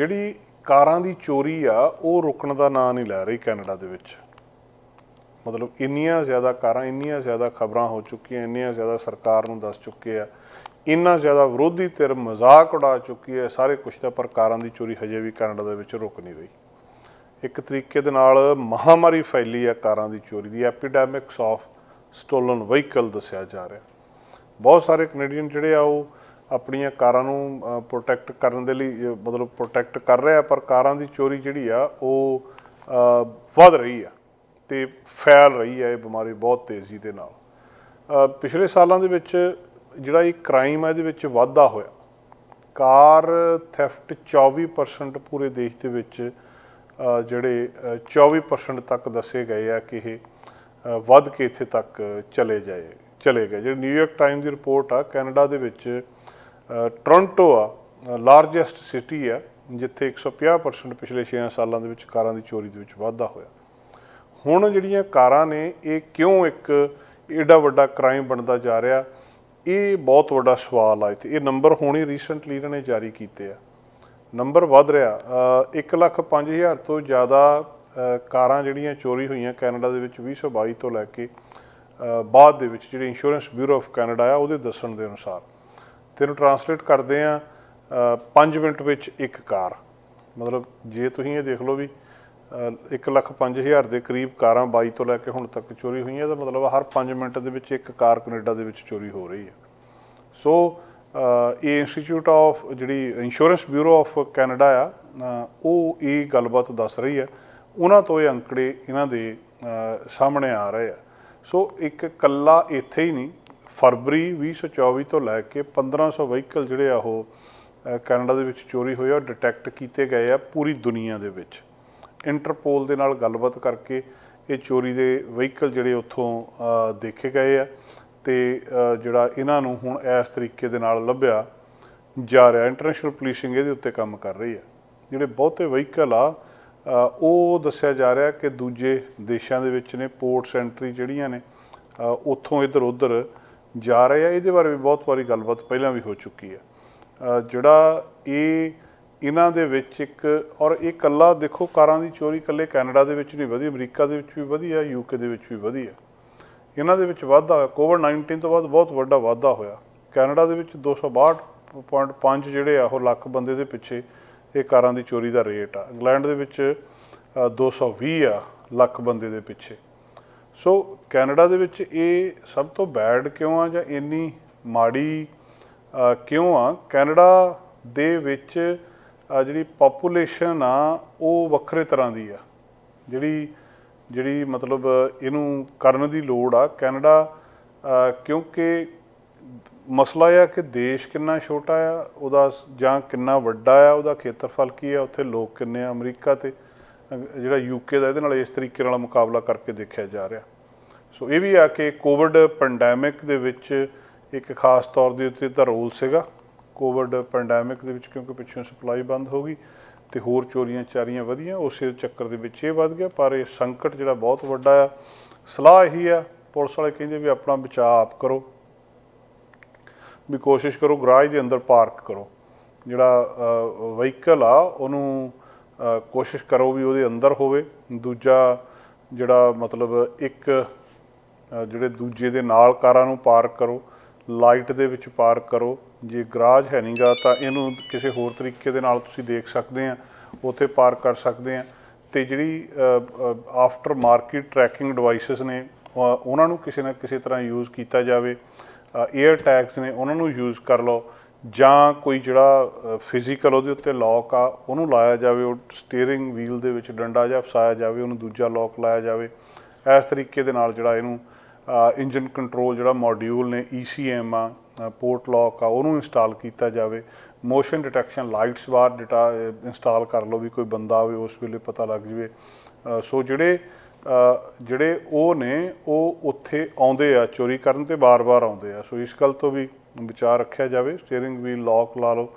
ਜਿਹੜੀ ਕਾਰਾਂ ਦੀ ਚੋਰੀ ਆ, ਉਹ ਰੁਕਣ ਦਾ ਨਾਂ ਨਹੀਂ ਲੈ ਰਹੀ ਕੈਨੇਡਾ ਦੇ ਵਿੱਚ। ਮਤਲਬ ਇੰਨੀਆਂ ਜ਼ਿਆਦਾ ਕਾਰਾਂ, ਇੰਨੀਆਂ ਜ਼ਿਆਦਾ ਖਬਰਾਂ ਹੋ ਚੁੱਕੀਆਂ, ਇੰਨੀਆਂ ਜ਼ਿਆਦਾ ਸਰਕਾਰ ਨੂੰ ਦੱਸ ਚੁੱਕੇ ਆ, ਇੰਨਾ ਜ਼ਿਆਦਾ ਵਿਰੋਧੀ ਧਿਰ ਮਜ਼ਾਕ ਉਡਾ ਚੁੱਕੀ ਹੈ, ਸਾਰੇ ਕੁਛ ਦਾ, ਪਰ ਕਾਰਾਂ ਦੀ ਚੋਰੀ ਹਜੇ ਵੀ ਕੈਨੇਡਾ ਦੇ ਵਿੱਚ ਰੁਕ ਨਹੀਂ ਰਹੀ। ਇੱਕ ਤਰੀਕੇ ਦੇ ਨਾਲ ਮਹਾਮਾਰੀ ਫੈਲੀ ਆ ਕਾਰਾਂ ਦੀ ਚੋਰੀ ਦੀ, ਐਪੀਡੈਮਿਕਸ ਆਫ ਸਟੋਲਨ ਵਹੀਕਲ ਦੱਸਿਆ ਜਾ ਰਿਹਾ। ਬਹੁਤ ਸਾਰੇ ਕੈਨੇਡੀਅਨ ਜਿਹੜੇ ਆ, ਉਹ ਆਪਣੀਆਂ ਕਾਰਾਂ ਨੂੰ ਪ੍ਰੋਟੈਕਟ ਕਰਨ ਦੇ ਲਈ ਮਤਲਬ ਪ੍ਰੋਟੈਕਟ ਕਰ ਰਿਹਾ ਪਰ ਕਾਰਾਂ ਦੀ ਚੋਰੀ ਜਿਹੜੀ ਆ ਉਹ ਵੱਧ ਰਹੀ ਆ ਤੇ ਫੈਲ ਰਹੀ ਆ ਇਹ ਬਿਮਾਰੀ ਬਹੁਤ ਤੇਜ਼ੀ ਦੇ ਨਾਲ। ਪਿਛਲੇ ਸਾਲਾਂ ਦੇ ਵਿੱਚ ਜਿਹੜਾ ਇਹ ਕ੍ਰਾਈਮ ਹੈ ਇਹਦੇ ਵਿੱਚ ਵਾਧਾ ਹੋਇਆ। ਕਾਰ ਥੈਫਟ 24% ਪੂਰੇ ਦੇਸ਼ ਦੇ ਵਿੱਚ ਜਿਹੜੇ ਅ, 24% ਤੱਕ ਦੱਸੇ ਗਏ ਆ ਕਿ ਇਹ ਵੱਧ ਕੇ ਇੱਥੇ ਤੱਕ ਚਲੇ ਜਾਏ ਚਲੇ ਗਏ। ਜਿਹੜੀ ਨਿਊਯਾਰਕ ਟਾਈਮ ਦੀ ਰਿਪੋਰਟ ਆ ਕੈਨੇਡਾ ਦੇ ਵਿੱਚ ਟੋਰਾਂਟੋ ਆ ਲਾਰਜੈਸਟ ਸਿਟੀ ਆ ਜਿੱਥੇ 150% ਪਿਛਲੇ 6 ਸਾਲਾਂ ਦੇ ਵਿੱਚ ਕਾਰਾਂ ਦੀ ਚੋਰੀ ਦੇ ਵਿੱਚ ਵਾਧਾ ਹੋਇਆ। ਹੁਣ ਜਿਹੜੀਆਂ ਕਾਰਾਂ ਨੇ ਇਹ ਕਿਉਂ ਇੱਕ ਏਡਾ ਵੱਡਾ ਕ੍ਰਾਈਮ ਬਣਦਾ ਜਾ ਰਿਹਾ ਇਹ ਬਹੁਤ ਵੱਡਾ ਸਵਾਲ ਆ ਇੱਥੇ। ਇਹ ਨੰਬਰ ਹੁਣੀ ਰੀਸੈਂਟਲੀ ਇਹਨਾਂ ਨੇ ਜਾਰੀ ਕੀਤੇ ਆ। ਨੰਬਰ ਵੱਧ ਰਿਹਾ ਅ, ਇੱਕ ਲੱਖ ਪੰਜ ਹਜ਼ਾਰ ਤੋਂ ਜ਼ਿਆਦਾ ਕਾਰਾਂ ਜਿਹੜੀਆਂ ਚੋਰੀ ਹੋਈਆਂ ਕੈਨੇਡਾ ਦੇ ਵਿੱਚ 2022 ਤੋਂ ਲੈ ਕੇ ਬਾਅਦ ਦੇ ਵਿੱਚ ਜਿਹੜੇ ਇੰਸ਼ੋਰੈਂਸ ਬਿਊਰੋ ਆਫ ਕੈਨੇਡਾ ਆ ਉਹਦੇ ਦੱਸਣ ਦੇ ਅਨੁਸਾਰ। ਤੇ ਇਹਨੂੰ ਟਰਾਂਸਲੇਟ ਕਰਦੇ ਆ 5 ਮਿੰਟ ਵਿੱਚ ਇੱਕ ਕਾਰ। ਮਤਲਬ ਜੇ ਤੁਸੀਂ ਇਹ ਦੇਖ ਲਓ ਵੀ 1 ਲੱਖ ਪੰਜ ਹਜ਼ਾਰ ਦੇ ਕਰੀਬ ਕਾਰਾਂ 22 ਤੋਂ ਲੈ ਕੇ ਹੁਣ ਤੱਕ ਚੋਰੀ ਹੋਈਆਂ, ਇਹਦਾ ਮਤਲਬ ਹਰ 5 ਮਿੰਟ ਦੇ ਵਿੱਚ ਇੱਕ ਕਾਰ ਕੈਨੇਡਾ ਦੇ ਵਿੱਚ ਚੋਰੀ ਹੋ ਰਹੀ ਹੈ। ਸੋ ਇਹ ਇੰਸਟੀਚਿਊਟ ਆਫ ਜਿਹੜੀ ਇੰਸ਼ੋਰੈਂਸ ਬਿਊਰੋ ਆਫ ਕੈਨੇਡਾ ਆ ਉਹ ਇਹ ਗੱਲਬਾਤ ਦੱਸ ਰਹੀ ਹੈ। ਉਹਨਾਂ ਤੋਂ ਇਹ ਅੰਕੜੇ ਇਹਨਾਂ ਦੇ ਸਾਹਮਣੇ ਆ ਰਹੇ ਆ। ਸੋ ਇੱਕ ਕੱਲਾ ਇੱਥੇ ਹੀ ਨਹੀਂ ਫਰਵਰੀ 2024 ਤੋਂ ਲੈ ਕੇ 1500 ਵਹੀਕਲ ਜਿਹੜੇ ਆ ਉਹ ਕੈਨੇਡਾ ਦੇ ਵਿੱਚ ਚੋਰੀ ਹੋਏ ਆ ਡਿਟੈਕਟ ਕੀਤੇ ਗਏ ਆ ਪੂਰੀ ਦੁਨੀਆ ਦੇ ਵਿੱਚ। ਇੰਟਰਪੋਲ ਦੇ ਨਾਲ ਗੱਲਬਾਤ ਕਰਕੇ ਇਹ ਚੋਰੀ ਦੇ ਵਹੀਕਲ ਜਿਹੜੇ ਉੱਥੋਂ ਦੇਖੇ ਗਏ ਆ ਤੇ ਜਿਹੜਾ ਇਹਨਾਂ ਨੂੰ ਹੁਣ ਇਸ ਤਰੀਕੇ ਦੇ ਨਾਲ ਲੱਭਿਆ ਜਾ ਰਿਹਾ। ਇੰਟਰਨੈਸ਼ਨਲ ਪੁਲਿਸਿੰਗ ਇਹਦੇ ਉੱਤੇ ਕੰਮ ਕਰ ਰਹੀ ਹੈ। ਜਿਹੜੇ ਬਹੁਤੇ ਵਹੀਕਲ ਆ ਉਹ ਦੱਸਿਆ ਜਾ ਰਿਹਾ ਕਿ ਦੂਜੇ ਦੇਸ਼ਾਂ ਦੇ ਵਿੱਚ ਨੇ, ਪੋਰਟਸ ਐਂਟਰੀ ਜਿਹੜੀਆਂ ਨੇ ਉੱਥੋਂ ਇੱਧਰ ਉੱਧਰ ਜਾ ਰਹੇ ਆ ਇਹਦੇ ਬਾਰੇ ਵੀ ਬਹੁਤ ਵਾਰੀ ਗੱਲਬਾਤ ਪਹਿਲਾਂ ਵੀ ਹੋ ਚੁੱਕੀ ਹੈ। ਜਿਹੜਾ ਇਹ ਇਹਨਾਂ ਦੇ ਵਿੱਚ ਇੱਕ ਔਰ ਇਹ ਕੱਲਾ ਦੇਖੋ ਕਾਰਾਂ ਦੀ ਚੋਰੀ ਕੱਲੇ ਕੈਨੇਡਾ ਦੇ ਵਿੱਚ ਨਹੀਂ ਵਧੀ ਅਮਰੀਕਾ ਦੇ ਵਿੱਚ ਵੀ ਵਧੀ ਆ ਯੂਕੇ ਦੇ ਵਿੱਚ ਵੀ ਵਧੀ ਆ ਇਹਨਾਂ ਦੇ ਵਿੱਚ ਵਾਧਾ ਹੋਇਆ ਕੋਵਿਡ 19 ਤੋਂ ਬਾਅਦ ਬਹੁਤ ਵੱਡਾ ਵਾਧਾ ਹੋਇਆ। ਕੈਨੇਡਾ ਦੇ ਵਿੱਚ 262.5 ਜਿਹੜੇ ਆ ਉਹ ਲੱਖ ਬੰਦੇ ਦੇ ਪਿੱਛੇ ਇਹ ਕਾਰਾਂ ਦੀ ਚੋਰੀ ਦਾ ਰੇਟ ਆ। ਇੰਗਲੈਂਡ ਦੇ ਵਿੱਚ ਅ, 220 ਆ ਲੱਖ ਬੰਦੇ ਦੇ ਪਿੱਛੇ। ਸੋ ਕੈਨੇਡਾ ਦੇ ਵਿੱਚ ਇਹ ਸਭ ਤੋਂ ਬੈਡ ਕਿਉਂ ਆ ਜਾਂ ਇੰਨੀ ਮਾੜੀ ਕਿਉਂ ਆ? ਕੈਨੇਡਾ ਦੇ ਵਿੱਚ ਜਿਹੜੀ ਪੋਪੂਲੇਸ਼ਨ ਆ, ਉਹ ਵੱਖਰੇ ਤਰ੍ਹਾਂ ਦੀ ਆ। ਜਿਹੜੀ ਜਿਹੜੀ ਮਤਲਬ ਇਹਨੂੰ ਕਰਨ ਦੀ ਲੋੜ ਆ। ਕੈਨੇਡਾ ਕਿਉਂਕਿ ਮਸਲਾ ਇਹ ਆ ਕਿ ਦੇਸ਼ ਕਿੰਨਾ ਛੋਟਾ ਆ, ਉਹਦਾ ਜਾਂ ਕਿੰਨਾ ਵੱਡਾ ਆ, ਉਹਦਾ ਖੇਤਰਫਲ ਕੀ ਆ? ਉੱਥੇ ਲੋਕ ਕਿੰਨੇ ਆ? ਅਮਰੀਕਾ ਤੇ ਜਿਹੜਾ ਯੂਕੇ ਦਾ ਇਹਦੇ ਨਾਲ ਇਸ ਤਰੀਕੇ ਨਾਲ ਮੁਕਾਬਲਾ ਕਰਕੇ ਦੇਖਿਆ ਜਾ ਰਿਹਾ। ਸੋ ਇਹ ਵੀ ਆ ਕਿ ਕੋਵਿਡ ਪੈਂਡੈਮਿਕ ਦੇ ਵਿੱਚ ਇੱਕ ਖਾਸ ਤੌਰ ਦੇ ਉੱਤੇ ਤਾਂ ਰੋਲ ਸੀਗਾ। ਕੋਵਿਡ ਪੈਂਡੈਮਿਕ ਦੇ ਵਿੱਚ ਕਿਉਂਕਿ ਪਿੱਛੋਂ ਸਪਲਾਈ ਬੰਦ ਹੋ ਗਈ ਤੇ ਹੋਰ ਚੋਰੀਆਂ ਚਾਰੀਆਂ ਵਧੀਆਂ, ਉਸੇ ਚੱਕਰ ਦੇ ਵਿੱਚ ਇਹ ਵੱਧ ਗਿਆ। ਪਰ ਇਹ ਸੰਕਟ ਜਿਹੜਾ ਬਹੁਤ ਵੱਡਾ ਆ, ਸਲਾਹ ਇਹੀ ਆ, ਪੁਲਿਸ ਵਾਲੇ ਕਹਿੰਦੇ ਵੀ ਆਪਣਾ ਬਚਾਅ ਆਪ ਕਰੋ। ਵੀ ਕੋਸ਼ਿਸ਼ ਕਰੋ, ਗਰਾਜ ਦੇ ਅੰਦਰ ਪਾਰਕ ਕਰੋ। ਜਿਹੜਾ ਵਹੀਕਲ ਆ, ਉਹਨੂੰ ਕੋਸ਼ਿਸ਼ ਕਰੋ ਵੀ ਉਹਦੇ ਅੰਦਰ ਹੋਵੇ। ਦੂਜਾ ਜਿਹੜਾ ਮਤਲਬ ਇੱਕ ਜਿਹੜੇ ਦੂਜੇ ਦੇ ਨਾਲ ਕਾਰਾਂ ਨੂੰ ਪਾਰਕ ਕਰੋ, ਲਾਈਟ ਦੇ ਵਿੱਚ ਪਾਰਕ ਕਰੋ। ਜੇ ਗਰਾਜ ਹੈ ਨਹੀਂਗਾ ਤਾਂ ਇਹਨੂੰ ਕਿਸੇ ਹੋਰ ਤਰੀਕੇ ਦੇ ਨਾਲ ਤੁਸੀਂ ਦੇਖ ਸਕਦੇ ਆ, ਉੱਥੇ ਪਾਰਕ ਕਰ ਸਕਦੇ ਆ। ਤੇ ਜਿਹੜੀ ਆਫਟਰ ਮਾਰਕੀਟ ਟਰੈਕਿੰਗ ਡਿਵਾਈਸਸ ਨੇ ਉਹਨਾਂ ਨੂੰ ਕਿਸੇ ਨਾ ਕਿਸੇ ਤਰ੍ਹਾਂ ਯੂਜ਼ ਕੀਤਾ ਜਾਵੇ। 에ਅਰ ਟੈਗਸ ਨੇ, ਉਹਨਾਂ ਨੂੰ ਯੂਜ਼ ਕਰ ਲਓ। ਜਾਂ ਕੋਈ ਜਿਹੜਾ ਫਿਜ਼ੀਕਲ ਉਹਦੇ ਉੱਤੇ ਲੌਕ ਆ, ਉਹਨੂੰ ਲਾਇਆ ਜਾਵੇ, ਉਹ ਸਟੀਅਰਿੰਗ ਵੀਲ ਦੇ ਵਿੱਚ ਡੰਡਾ ਜਿਹਾ ਫਸਾਇਆ ਜਾਵੇ, ਉਹਨੂੰ ਦੂਜਾ ਲੌਕ ਲਾਇਆ ਜਾਵੇ। ਇਸ ਤਰੀਕੇ ਦੇ ਨਾਲ ਜਿਹੜਾ ਇਹਨੂੰ ਇੰਜਨ ਕੰਟਰੋਲ ਜਿਹੜਾ ਮੋਡਿਊਲ ਨੇ ECM ਆ ਪੋਰਟ ਲੌਕ ਆ, ਉਹਨੂੰ ਇੰਸਟਾਲ ਕੀਤਾ ਜਾਵੇ। ਮੋਸ਼ਨ ਡਿਟੈਕਸ਼ਨ ਲਾਈਟਸ ਬਾਰ ਡਿਟਾ ਇੰਸਟਾਲ ਕਰ ਲਓ ਵੀ ਕੋਈ ਬੰਦਾ ਆਵੇ, ਉਸ ਵੇਲੇ ਪਤਾ ਲੱਗ ਜਵੇ। ਸੋ ਜਿਹੜੇ ਜਿਹੜੇ ਉਹ ਨੇ, ਉਹ ਉੱਥੇ ਆਉਂਦੇ ਆ, ਚੋਰੀ ਕਰਨ ਤੇ ਬਾਰ-ਬਾਰ ਆਉਂਦੇ ਆ। ਸੋ ਇਸ ਗੱਲ ਤੋਂ ਵੀ ਵਿਚਾਰ ਰੱਖਿਆ ਜਾਵੇ ਸਟੀਅਰਿੰਗ ਵੀਲ ਲੌਕ ਲਾ ਲਓ,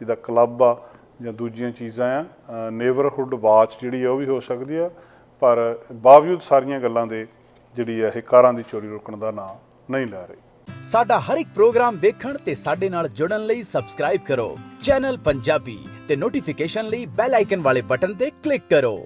ਜਿਹਦਾ ਕਲੱਬ ਆ ਜਾਂ ਦੂਜੀਆਂ ਚੀਜ਼ਾਂ ਆ ਨੇਬਰਹੁੱਡ ਵਾਚ ਜਿਹੜੀ ਆ ਉਹ ਵੀ ਹੋ ਸਕਦੀ ਆ, ਪਰ ਬਾਵਜੂਦ ਸਾਰੀਆਂ ਗੱਲਾਂ ਦੇ ਜਿਹੜੀ ਆ ਇਹ ਕਾਰਾਂ ਦੀ ਚੋਰੀ ਰੋਕਣ ਦਾ ਨਾਂ ਨਹੀਂ ਲੈ ਰਹੀ। ਸਾਡਾ ਹਰ ਇੱਕ ਪ੍ਰੋਗਰਾਮ ਦੇਖਣ ਤੇ ਸਾਡੇ ਨਾਲ ਜੁੜਨ ਲਈ ਸਬਸਕ੍ਰਾਈਬ ਕਰੋ। ਚੈਨਲ ਪੰਜਾਬੀ ਤੇ ਨੋਟੀਫਿਕੇਸ਼ਨ ਲਈ ਬੈਲ ਆਈਕਨ ਵਾਲੇ ਬਟਨ ਤੇ ਕਲਿੱਕ ਕਰੋ।